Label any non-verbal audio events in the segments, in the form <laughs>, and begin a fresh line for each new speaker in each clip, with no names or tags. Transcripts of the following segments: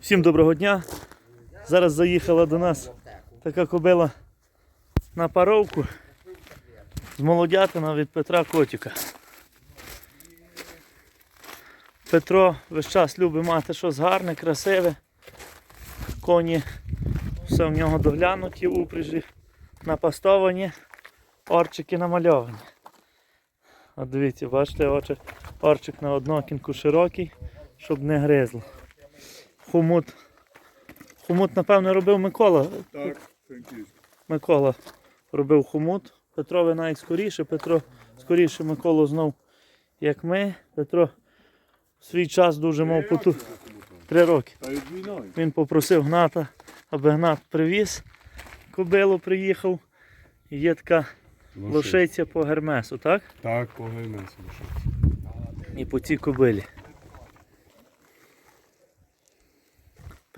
Всім доброго дня. Зараз заїхала до нас така кобила на паровку з молодятина від Петра Котіка. Петро весь час любить мати щось гарне, красиве. Коні все в нього доглянуті, упряжі напастовані, орчики намальовані. От дивіться, бачите, орчик на однокінку широкий, щоб не гризло. Хомут. Хомут, напевно, робив Микола.
Так, франківськ.
Микола робив хомут. Петрове навіть скоріше. Петро скоріше Миколу знов, як ми. Петро в свій час дуже мав поту. Три роки. Він попросив Гната, аби Гнат привіз. Кобилу приїхав. Є така лошиця по гермесу, так?
Так, погайнеться лошиця.
І по цій кобилі.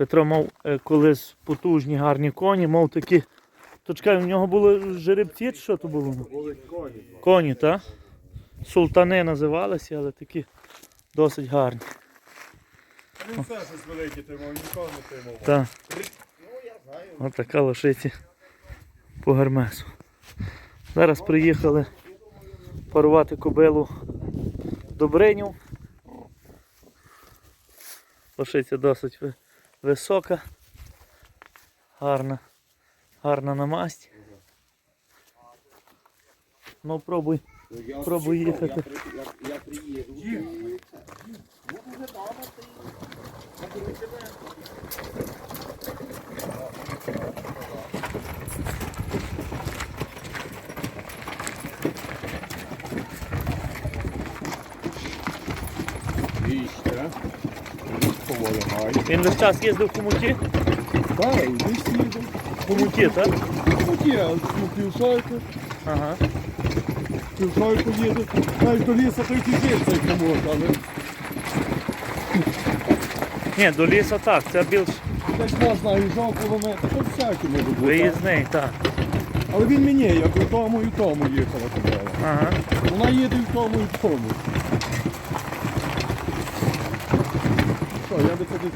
Петро мав е, колись потужні гарні коні, мав такі. То чекай, у нього були жеребці, чи що то було?
Були коні.
Коні, так? Султани називалися, але такі досить гарні.
Він все щось велике тримав, нікого не тримав.
Так. Ось така лошиця по гермесу. Зараз приїхали парувати кобилу Добриню. Лошиця досить висока, гарна, гарна намасть. Ну пробуй, пробуй їхати.
Я приїду.
Віще. Поволі гай.
Він весь час їздив в хомуті?
Так, і десь їду.
В хомуті, так?
Тут є, ну, півшойку,
Ага.
півшойку їду. Навіть до лісу той кізір цей комод, але
Ні, до лісу так, це більш
десь можна і жов кілометр, то всякі може бути.
виїзний, так.
Але він мені, як у тому і в тому їхала.
Ага.
Вона їде і в тому і в тому. Що, я би тоді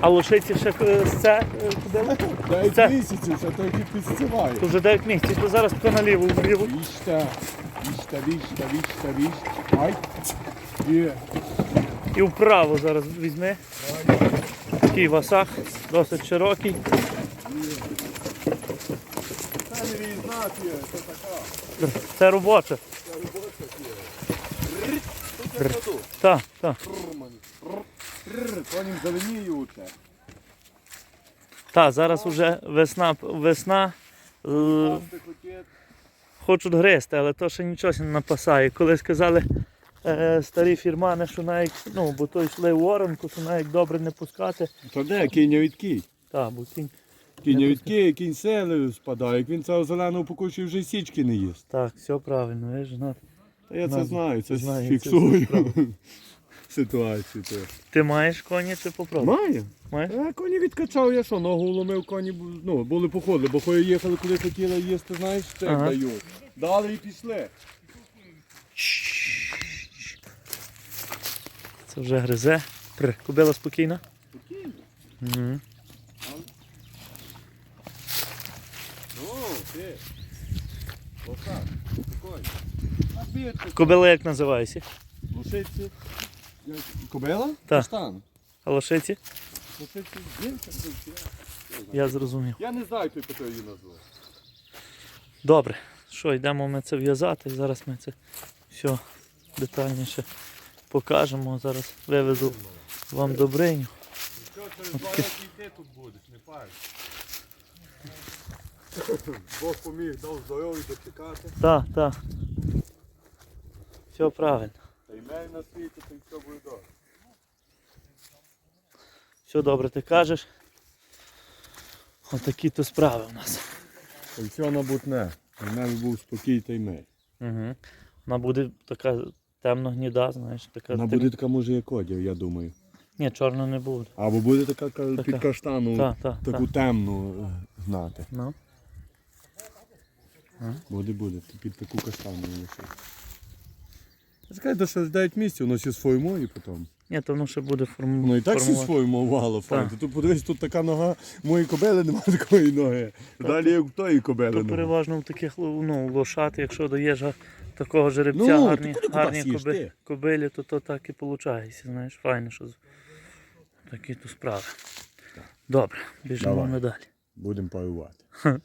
А лошиці ще е, з це е, кудили? <laughs> Це-
9 місяців, ще трохи підстиває.
То вже 9 місяців, то зараз тако наліво вліво.
Віщта, віщта, віщта, віщта, віщта. Ай. Є.
І вправо зараз візьми. Такий васах, досить широкий.
Це не війна, є, це така.
Це робоча.
Тут я кладу.
Так, так.
Конім зеленіють.
Так, зараз вже весна, весна. е, Хочуть гризти, але то ще нічого не напасає. Коли сказали е, старі фірмани, що навіть, ну, бо то йшли в оранку, що навіть добре не пускати.
То де кінь від кінь?
Так, бо кінь.
Кінь від кінь, кінь сели спадає. Як він цього зеленого покушує, вже й січки не їсть.
Так, все правильно, ви ж знати.
Та я це
Знаю.
знаю, це
Знаю, це
фіксую
справа. <laughs>
ситуацію. то.
Ти маєш коні чи попробуй?
Маю.
Маєш?
А коні відкачав, я що, ногу уломив, коні ну, були походили, бо коли їхали, куди хотіли їсти, знаєш, це
Ага.
дають. Дали і пішли.
Це вже гризе. Пр. Кобила спокійна?
Спокійно.
Угу.
Ну.
Кобила як називається?
лошиці. Як- Кобила?
Так.
Каштан.
А лошиці?
Лошиці жінка.
Я зрозумів.
Я не знаю, хто її назвав.
Добре. Що, йдемо ми це в'язати. Зараз ми це все детальніше покажемо. Зараз виведу вам добриню.
Що, через
два
роки ти тут будеш, не париш. <laughs> Бог поміг, дав здоров'я дочекати.
Так, так. Все правильно.
Та й мей на світі, то й все буде добре.
Все добре, ти кажеш. Отакі то справи у нас.
Та все набутне. У мене був спокій та й мей.
Угу. Вона буде така темно гніда, знаєш, така.
Вона буде така, може, як одяг, я думаю.
Ні, чорно не буде.
Або буде така, ка-
Така.
під каштану,
Так, так,
таку
так.
темну е, знати.
Ну.
Буде, буде, під таку каштану лише. Чекай, до 6-9 місяців, воно всі сформує потім.
Ні, то воно ще буде форму...
Ну і так всі
формувати.
свою мовало, файно. Тут подивись, тут така нога, моєї кобили немає <laughs> такої ноги. Далі як в тої кобили.
То
нога.
переважно в таких ну, лошад, якщо даєш такого жеребця,
Ну,
гарні,
ти
гарні коби, кобилі, то, то так і виходить. Знаєш, файно, що такі то справи. Добре, біжимо ми далі.
Будемо паювати. <laughs>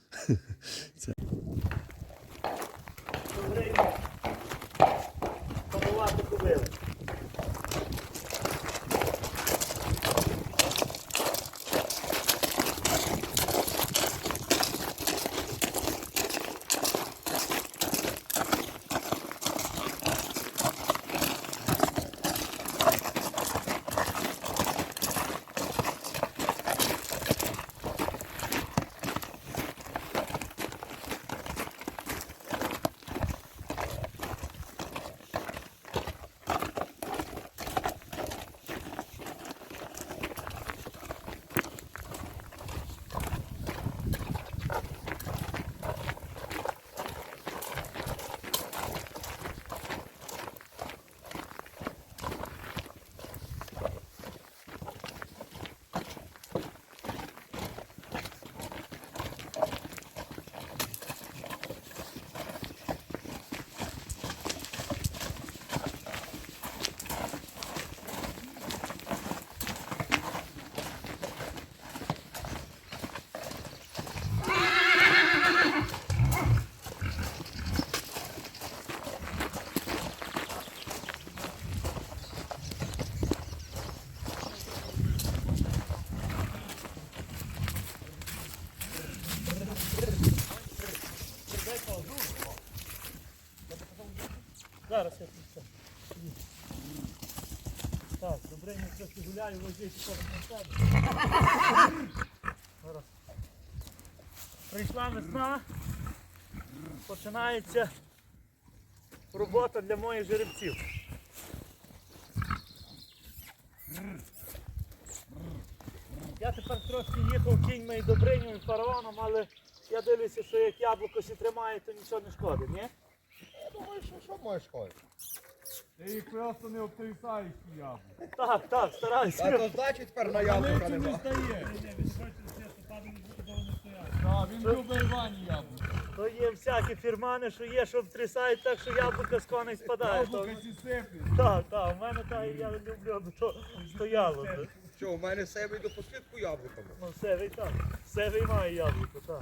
Панувати кобили. Зараз я тут все. Так, добре, я трохи гуляю, скоро на. Зараз. Прийшла весна. Починається робота для моїх жеребців. Я тепер трошки їхав кіньми і добриню і фараоном, але я дивлюся, що як яблуко сі тримає, то нічого не шкодить, ні?
Я що що можеш ходити?
Ти їх просто не обтрясаєш яблук.
Так, так,
А
стараюся.
то значить тепер на яблука нема.
стає. Так, він любить Івані яблук.
То є всякі фірмани, що є, що втрясають так, що яблука з коней спадає. То-
Яблука сі сиплять.
Так, так, у мене так, я люблю, аби то стояло. то.
Що, у мене себе йду по свідку яблуками.
Ну, севий так. Севий має яблуко, так.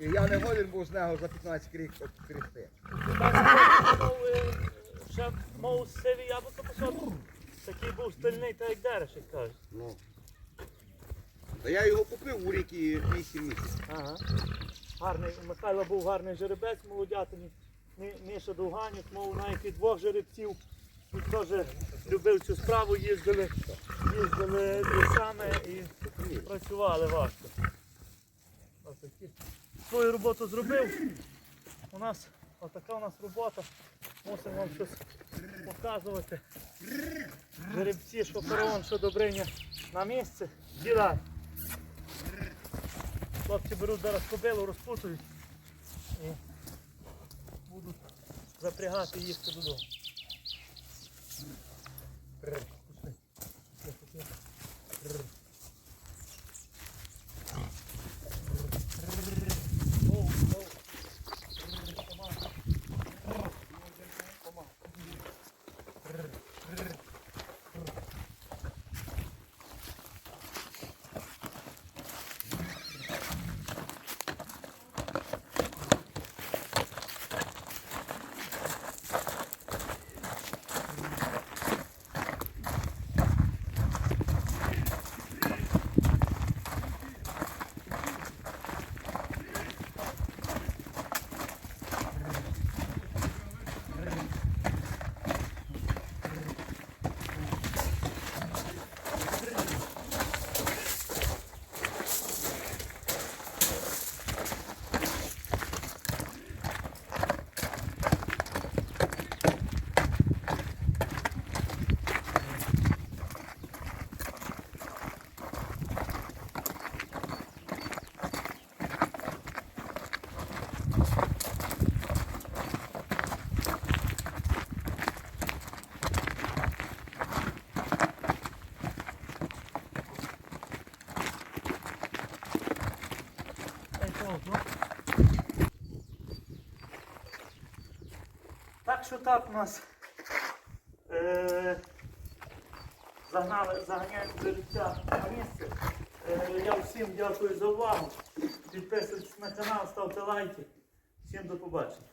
І я не годен був з нього за 15 рік обтрясти.
Мов, е, Ще мов севий яблуко посадку. Такий був стильний, так як дереш, як кажуть.
Ну. Та я його купив у рік і 8 місяців.
Ага. Гарний, у Михайла був гарний жеребець молодятині. Мі- Міша Довганюк, мов навіть і двох жеребців. Теж любив цю справу, їздили, їздили лісами і працювали важко. Свою роботу зробив. У нас отака у нас робота. Мусимо вам щось показувати. Жеребці, що фараон, що добриня на місце. Дідай. Хлопці беруть зараз кобилу, розпутують і будуть запрягати і їхати додому. Brr. Що так у нас е, загнали, заганяємо життя на місце. Е, я всім дякую за увагу. Підписуйтесь на канал, ставте лайки. Всім до побачення.